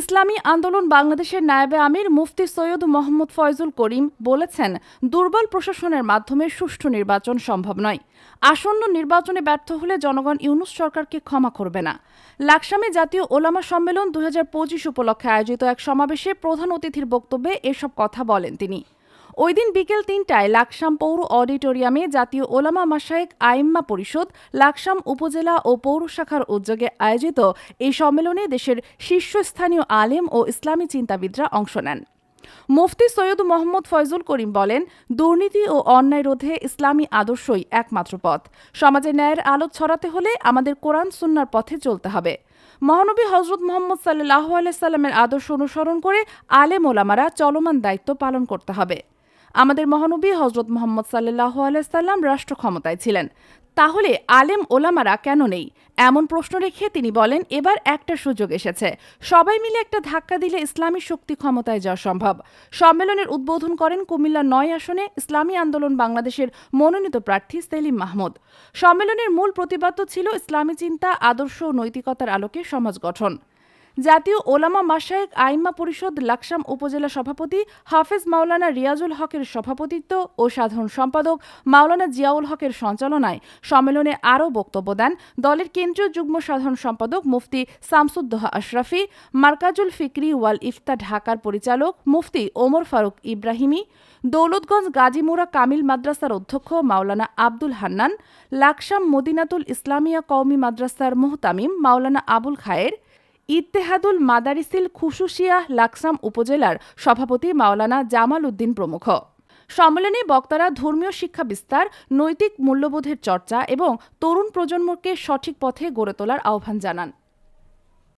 ইসলামী আন্দোলন বাংলাদেশের নায়েবে আমির মুফতি সৈয়দ মোহাম্মদ ফয়জুল করিম বলেছেন, দুর্বল প্রশাসনের মাধ্যমে সুষ্ঠু নির্বাচন সম্ভব নয়। আসন্ন নির্বাচনে ব্যর্থ হলে জনগণ ইউনুস সরকারকে ক্ষমা করবে না। লাকসামে জাতীয় ওলামা সম্মেলন দু হাজার পঁচিশ উপলক্ষে আয়োজিত এক সমাবেশে প্রধান অতিথির বক্তব্যে এসব কথা বলেন তিনি। ওই দিন বিকেল তিনটায় লাকসাম পৌর অডিটোরিয়ামে জাতীয় ওলামা মাসায়েক আইম্মা পরিষদ, লাকসাম উপজেলা ও পৌর শাখার উদ্যোগে আয়োজিত এই সম্মেলনে দেশের শীর্ষস্থানীয় আলেম ও ইসলামী চিন্তাবিদরা অংশ নেন। মুফতি সৈয়দ মোহাম্মদ ফয়জুল করিম বলেন, দুর্নীতি ও অন্যায় রোধে ইসলামী আদর্শই একমাত্র পথ। সমাজে ন্যায়ের আলো ছড়াতে হলে আমাদের কোরআন সুন্নার পথে চলতে হবে। মহানবী হজরত মোহাম্মদ সাল্লাহ আলাইসাল্লামের আদর্শ অনুসরণ করে আলেম ওলামারা চলমান দায়িত্ব পালন করতে হবে। আমাদের মহানবী হজরত মোহাম্মদ সাল্লাহ আলাইসাল্লাম রাষ্ট্র ক্ষমতায় ছিলেন। তাহলে আলেম ওলামারা কেন নেই? এমন প্রশ্ন রেখে তিনি বলেন, এবার একটা সুযোগ এসেছে। সবাই মিলে একটা ধাক্কা দিলে ইসলামী শক্তি ক্ষমতায় যাওয়া সম্ভব। সম্মেলনের উদ্বোধন করেন কুমিল্লা নয় আসনে ইসলামী আন্দোলন বাংলাদেশের মনোনীত প্রার্থী সেলিম মাহমুদ। সম্মেলনের মূল প্রতিপাদ্য ছিল ইসলামী চিন্তা, আদর্শ ও নৈতিকতার আলোকে সমাজ গঠন। জাতীয় ওলামা মাসায়েক আইম্মা পরিষদ লাকসাম উপজেলা সভাপতি হাফেজ মাওলানা রিয়াজুল হকের সভাপতিত্ব ও সাধারণ সম্পাদক মাওলানা জিয়াউল হকের সঞ্চালনায় সম্মেলনে আরও বক্তব্য দেন দলের কেন্দ্রীয় যুগ্ম সাধারণ সম্পাদক মুফতি শামসুদ্দোহা আশরাফি, মার্কাজুল ফিকরি ওয়াল ইফতা ঢাকার পরিচালক মুফতি ওমর ফারুক ইব্রাহিমি, দৌলতগঞ্জ গাজীমুরা কামিল মাদ্রাসার অধ্যক্ষ মাওলানা আব্দুল হান্নান, লাকসাম মদিনাতুল ইসলামিয়া কওমি মাদ্রাসার মুহতামিম মাওলানা আবুল খায়ের ইত্তেহাদুল মাদারিসিল খুশুশিয়া লাকসাম উপজেলার সভাপতি মাওলানা জামাল উদ্দিন প্রমুখ। সম্মেলনে বক্তারা ধর্মীয় শিক্ষা বিস্তার, নৈতিক মূল্যবোধের চর্চা এবং তরুণ প্রজন্মকে সঠিক পথে গড়ে তোলার আহ্বান জানান।